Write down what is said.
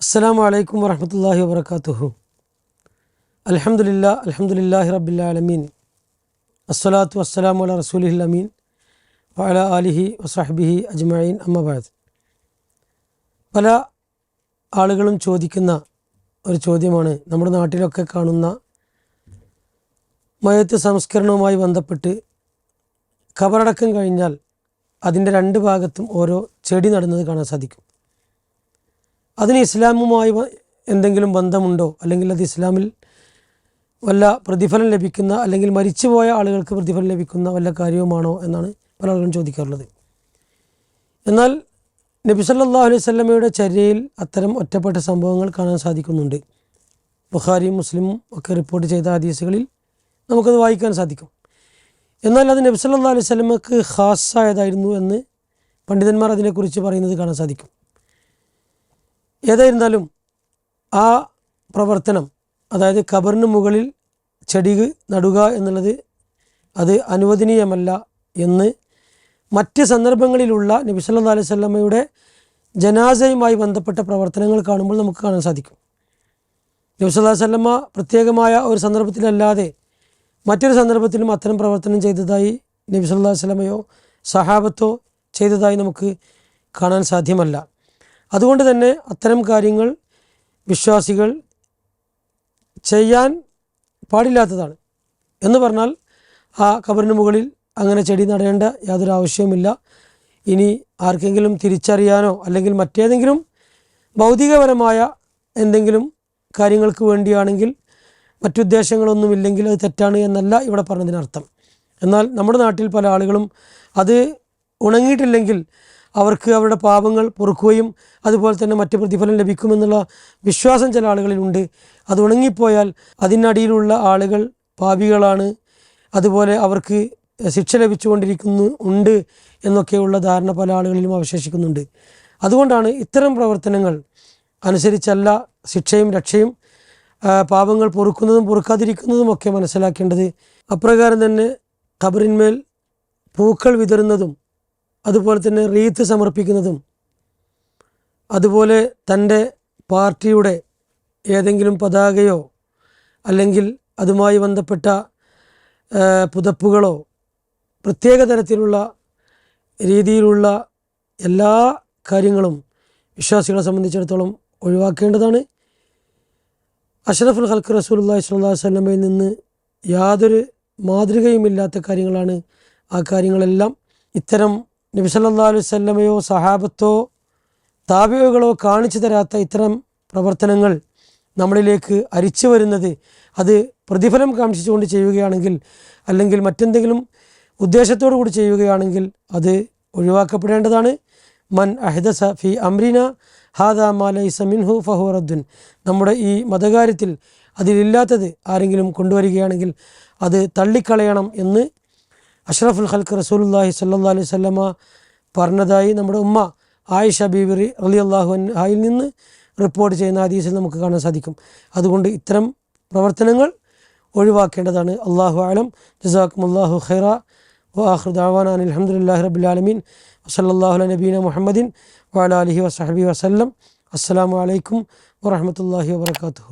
അസ്സാം വലൈക്കും വരഹമത്തല്ലാഹി വാബർക്കാത്തുഹു അലഹമുല്ല അലഹമുല്ലാഹി റബ്ബിലാലമീൻ അസ്സലാത്തു വസ്സലാമു അല റസൂലിഹിൽ അമീൻ. വഅല ആലിഹി വസാഹബിഹി അജ്മഈൻ അമ്മബാദ് പല ആളുകളും ചോദിക്കുന്ന ഒരു ചോദ്യമാണ് നമ്മുടെ നാട്ടിലൊക്കെ കാണുന്ന മയത്ത് സംസ്കരണവുമായി ബന്ധപ്പെട്ട് കബറടക്കം കഴിഞ്ഞാൽ അതിന്റെ രണ്ട് ഭാഗത്തും ഓരോ ചെടി നടുന്നത് കാണാൻ സാധിക്കും. അതിന് ഇസ്ലാമുമായി എന്തെങ്കിലും ബന്ധമുണ്ടോ? അല്ലെങ്കിൽ അത് ഇസ്ലാമിൽ വല്ല പ്രതിഫലം ലഭിക്കുന്ന അല്ലെങ്കിൽ മരിച്ചുപോയ ആളുകൾക്ക് പ്രതിഫലം ലഭിക്കുന്ന വല്ല കാര്യവുമാണോ എന്നാണ് പല ആളുകളും ചോദിക്കാറുള്ളത്. എന്നാൽ നബി സല്ലല്ലാഹു അലൈഹി സ്വല്ലമയുടെ ചര്യയിൽ അത്തരം ഒറ്റപ്പെട്ട സംഭവങ്ങൾ കാണാൻ സാധിക്കുന്നുണ്ട്. ബുഖാരിയും മുസ്ലിമും ഒക്കെ റിപ്പോർട്ട് ചെയ്ത ഹദീസുകളിൽ നമുക്കത് വായിക്കാൻ സാധിക്കും. എന്നാൽ അത് നബി സല്ലല്ലാഹു അലൈഹി സ്വലമക്ക് ഖാസായതായിരുന്നു എന്ന് പണ്ഡിതന്മാർ അതിനെക്കുറിച്ച് പറയുന്നത് കാണാൻ സാധിക്കും. ഏതായിരുന്നാലും ആ പ്രവർത്തനം അതായത് ഖബറിന് മുകളിൽ ചെടി നടുക എന്നുള്ളത് അത് അനുവദനീയമല്ല എന്ന് മറ്റ് സന്ദർഭങ്ങളിലുള്ള നബി സല്ലല്ലാഹു അലൈഹി വസല്ലമയുടെ ജനാസയുമായി ബന്ധപ്പെട്ട പ്രവർത്തനങ്ങൾ കാണുമ്പോൾ നമുക്ക് കാണാൻ സാധിക്കും. നബി അലൈഹി വസല്ലമ പ്രത്യേകമായ ഒരു സന്ദർഭത്തിലല്ലാതെ മറ്റൊരു സന്ദർഭത്തിലും അത്തരം പ്രവർത്തനം ചെയ്തതായി നബി അലൈഹി വസല്ലമയോ സഹാബത്തോ ചെയ്തതായി നമുക്ക് കാണാൻ സാധ്യമല്ല. അതുകൊണ്ട് തന്നെ അത്തരം കാര്യങ്ങൾ വിശ്വാസികൾ ചെയ്യാൻ പാടില്ലാത്തതാണ്. എന്ന് പറഞ്ഞാൽ ആ കബറിന് മുകളിൽ അങ്ങനെ ചെടി നടേണ്ട യാതൊരു ആവശ്യവുമില്ല. ഇനി ആർക്കെങ്കിലും തിരിച്ചറിയാനോ അല്ലെങ്കിൽ മറ്റേതെങ്കിലും ഭൗതികപരമായ എന്തെങ്കിലും കാര്യങ്ങൾക്ക് വേണ്ടിയാണെങ്കിൽ മറ്റുദ്ദേശങ്ങളൊന്നുമില്ലെങ്കിൽ അത് തെറ്റാണ് എന്നല്ല ഇവിടെ പറഞ്ഞതിനർത്ഥം. എന്നാൽ നമ്മുടെ നാട്ടിൽ പല ആളുകളും അത് ഉണങ്ങിയിട്ടില്ലെങ്കിൽ അവർക്ക് അവരുടെ പാപങ്ങൾ പൊറുക്കുകയും അതുപോലെ തന്നെ മറ്റ് പ്രതിഫലം ലഭിക്കുമെന്നുള്ള വിശ്വാസം ചില ആളുകളിലുണ്ട്. അത് ഉണങ്ങിപ്പോയാൽ അതിനടിയിലുള്ള ആളുകൾ പാപികളാണ്. അതുപോലെ അവർക്ക് ശിക്ഷ ലഭിച്ചുകൊണ്ടിരിക്കുന്നു ഉണ്ട് എന്നൊക്കെയുള്ള ധാരണ പല ആളുകളിലും അവശേഷിക്കുന്നുണ്ട്. അതുകൊണ്ടാണ് ഇത്തരം പ്രവർത്തനങ്ങൾ അനുസരിച്ചല്ല ശിക്ഷയും രക്ഷയും പാപങ്ങൾ പൊറുക്കുന്നതും പൊറുക്കാതിരിക്കുന്നതും ഒക്കെ മനസ്സിലാക്കേണ്ടത്. അപ്രകാരം തന്നെ ഖബറിന്മേൽ പൂക്കൾ വിതറുന്നതും അതുപോലെ തന്നെ റീത്ത് സമർപ്പിക്കുന്നതും അതുപോലെ തന്റെ പാർട്ടിയുടെ ഏതെങ്കിലും പതാകയോ അല്ലെങ്കിൽ അതുമായി ബന്ധപ്പെട്ട പുതപ്പുകളോ പ്രത്യേക തരത്തിലുള്ള രീതിയിലുള്ള എല്ലാ കാര്യങ്ങളും വിശ്വാസികളെ സംബന്ധിച്ചിടത്തോളം ഒഴിവാക്കേണ്ടതാണ്. അഷറഫുൽ ഹൽക്ക് റസൂലുള്ളാഹി സ്വല്ലല്ലാഹു അലൈഹി വസല്ലമയിൽ നിന്ന് യാതൊരു മാതൃകയുമില്ലാത്ത കാര്യങ്ങളാണ് ആ കാര്യങ്ങളെല്ലാം. ഇത്തരം നബി സല്ലല്ലാഹു അലൈഹി വസല്ലമയോ സഹാബത്തോ താപികകളോ കാണിച്ചു തരാത്ത ഇത്തരം പ്രവർത്തനങ്ങൾ നമ്മളിലേക്ക് അരിച്ചു വരുന്നത് അത് പ്രതിഫലം കാണിച്ചുകൊണ്ട് ചെയ്യുകയാണെങ്കിൽ അല്ലെങ്കിൽ മറ്റെന്തെങ്കിലും ഉദ്ദേശത്തോടു കൂടി ചെയ്യുകയാണെങ്കിൽ അത് ഒഴിവാക്കപ്പെടേണ്ടതാണ്. മൻ അഹദസ ഫി അമ്രീന ഹാദ മാലൈസ മിൻഹു ഫഹുറദ്ദുൻ നമ്മുടെ ഈ മതകാര്യത്തിൽ അതിലില്ലാത്തത് ആരെങ്കിലും കൊണ്ടുവരികയാണെങ്കിൽ അത് തള്ളിക്കളയണം എന്ന് അഷ്റഫുൽ ഖൽക്ക് റസൂലുല്ലാഹി സല്ലാ അലൈഹി വസല്ലമ പറഞ്ഞതായി നമ്മുടെ ഉമ്മ ആയിഷ ബീബിറി അലി അള്ളാഹു ആയിൽ നിന്ന് റിപ്പോർട്ട് ചെയ്യുന്ന ഹദീസിൽ നമുക്ക് കാണാൻ സാധിക്കും. അതുകൊണ്ട് ഇത്തരം പ്രവർത്തനങ്ങൾ ഒഴിവാക്കേണ്ടതാണ്. അള്ളാഹു ആലം ജസാക്കും അള്ളാഹു ഖൈറ വാഹൃ ദാവാൻ അലഹമുല്ലാഹി റബുലാലമീൻ വസല്ലാഹു നബീന മുഹമ്മദിൻ വാലാ അലഹി വസഹബി വസല്ലം. അസ്സലാമു അലൈക്കും വാഹമത്തല്ലാഹി വാബർക്കാത്തു